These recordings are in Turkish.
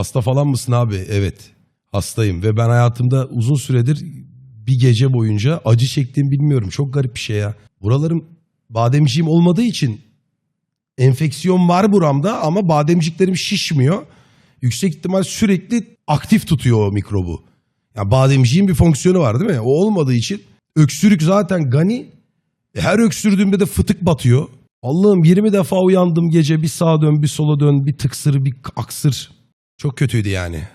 Hasta falan mısın abi? Evet. Hastayım ve ben hayatımda uzun süredir bir gece boyunca acı çektiğimi bilmiyorum. Çok garip bir şey ya. Buralarım bademciğim olmadığı için enfeksiyon var buramda ama bademciklerim şişmiyor. Yüksek ihtimal sürekli aktif tutuyor o mikrobu. Ya bademciğin bir fonksiyonu var değil mi? O olmadığı için öksürük zaten gani. E, Her öksürdüğümde de fıtık batıyor. Allah'ım 20 defa uyandım gece bir sağa dön bir sola dön bir tıksır bir aksır. Çok kötüydü yani.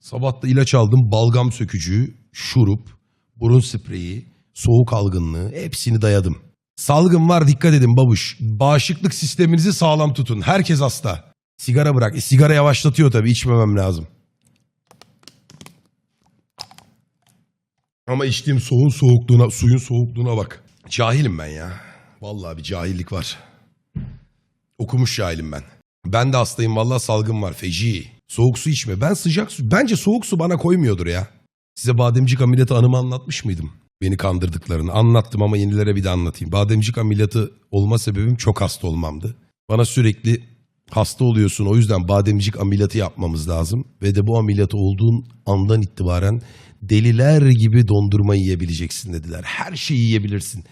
Sabah da ilaç aldım balgam sökücü, şurup, burun spreyi, soğuk algınlığı hepsini dayadım. Salgın var dikkat edin babuş. Bağışıklık sisteminizi sağlam tutun. Herkes hasta. Sigara bırak. E, sigara yavaşlatıyor tabii içmemem lazım. Ama içtiğim soğun soğukluğuna, suyun soğukluğuna bak. Cahilim ben ya. Vallahi bir cahillik var. Okumuş cahilim ben. Ben de hastayım vallahi salgın var feci. Soğuk su içme. Ben sıcak su... Bence soğuk su bana koymuyordur ya. Size bademcik ameliyatı anımı anlatmış mıydım? Beni kandırdıklarını. Anlattım ama yenilere bir de anlatayım. Bademcik ameliyatı olma sebebim çok hasta olmamdı. Bana sürekli hasta oluyorsun o yüzden bademcik ameliyatı yapmamız lazım. Ve de bu ameliyatı olduğun andan itibaren deliler gibi dondurma yiyebileceksin dediler. Her şeyi yiyebilirsin.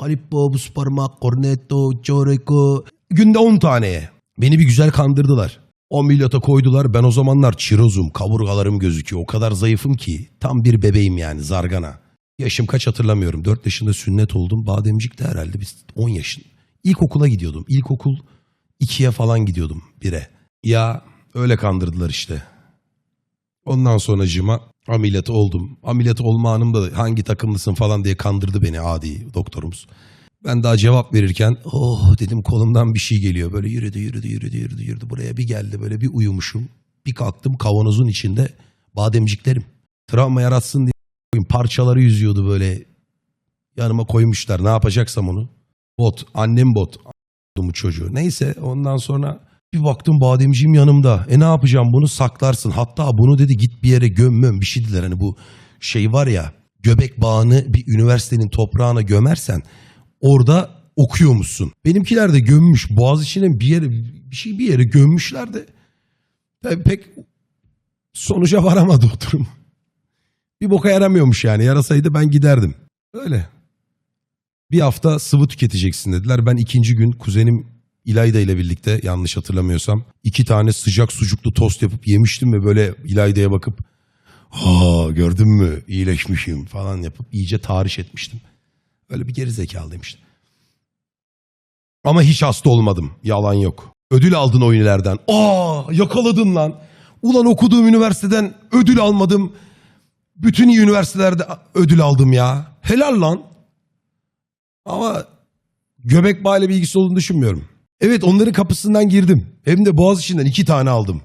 Kalippo, buz parmak, cornetto, çoreko. Günde 10 taneye. Beni bir güzel kandırdılar. Ameliyata koydular. Ben o zamanlar çirozum, kaburgalarım gözüküyor. O kadar zayıfım ki. Tam bir bebeğim yani zargana. Yaşım kaç hatırlamıyorum. 4 yaşında sünnet oldum. Bademcik'te herhalde biz 10 yaşın. İlkokula gidiyordum. İlkokul 2'ye falan gidiyordum 1'e. Ya öyle kandırdılar işte. Ondan sonracığıma ameliyatı oldum. Ameliyat olma anımda da hangi takımlısın falan diye kandırdı beni adi doktorumuz. Ben daha cevap verirken oh dedim kolumdan bir şey geliyor. Böyle yürüdü yürüdü yürüdü yürüdü yürüdü. Buraya bir geldi böyle bir uyumuşum. Bir kalktım kavanozun içinde bademciklerim. Travma yaratsın diye parçaları yüzüyordu böyle. Yanıma koymuşlar ne yapacaksam onu. Bot annem bot. A**ımı çocuğu. Neyse ondan sonra bir baktım bademciğim yanımda. E ne yapacağım bunu saklarsın. Hatta bunu dedi git bir yere gömmem bir şey dediler. Hani bu şey var ya göbek bağını bir üniversitenin toprağına gömersen orada okuyormuşsun. Benimkiler de gömmüş. Boğaz içine bir yere bir şey bir yere gömmüşler de tabii pek sonuca varamadı o durum. Bir boka yaramıyormuş yani. Yarasaydı ben giderdim. Öyle. Bir hafta sıvı tüketeceksin dediler. Ben ikinci gün kuzenim İlayda ile birlikte yanlış hatırlamıyorsam iki tane sıcak sucuklu tost yapıp yemiştim ve böyle İlayda'ya bakıp ha gördün mü iyileşmişim falan yapıp iyice tahriş etmiştim. Öyle bir geri zekalıyım işte. Ama hiç hasta olmadım. Yalan yok. Ödül aldın o ünlülerden. Aa yakaladın lan. Ulan okuduğum üniversiteden ödül almadım. Bütün iyi üniversitelerde ödül aldım ya. Helal lan. Ama göbek bağıyla bir ilgisi olduğunu düşünmüyorum. Evet onların kapısından girdim. Hem de Boğaziçi'nden iki tane aldım.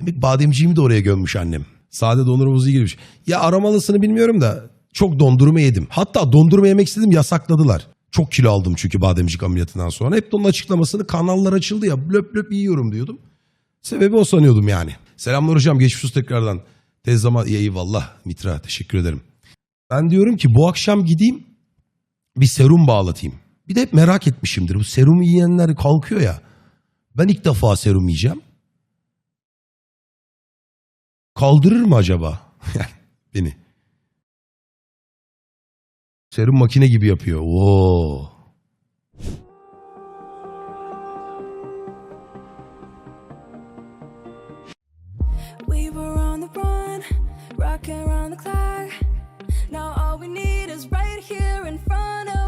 Demek bademciğimi de oraya gömmüş annem. Sade dondurma girmiş. Ya aromalısını bilmiyorum da çok dondurma yedim. Hatta dondurma yemek istedim yasakladılar. Çok kilo aldım çünkü bademcik ameliyatından sonra. Hep de onun açıklamasını kanallar açıldı ya löp löp yiyorum diyordum. Sebebi o sanıyordum yani. Selamlar hocam geçmiş olsun tekrardan. Tez zaman iyi eyvallah Mitra teşekkür ederim. Ben diyorum ki bu akşam gideyim bir serum bağlatayım. Bir de hep merak etmişimdir. Bu serum yiyenler kalkıyor ya. Ben ilk defa serum yiyeceğim. Kaldırır mı acaba? Beni. Serum makine gibi yapıyor. Oo. We were on the run, rocking around the clock. Now all we need is right here in front of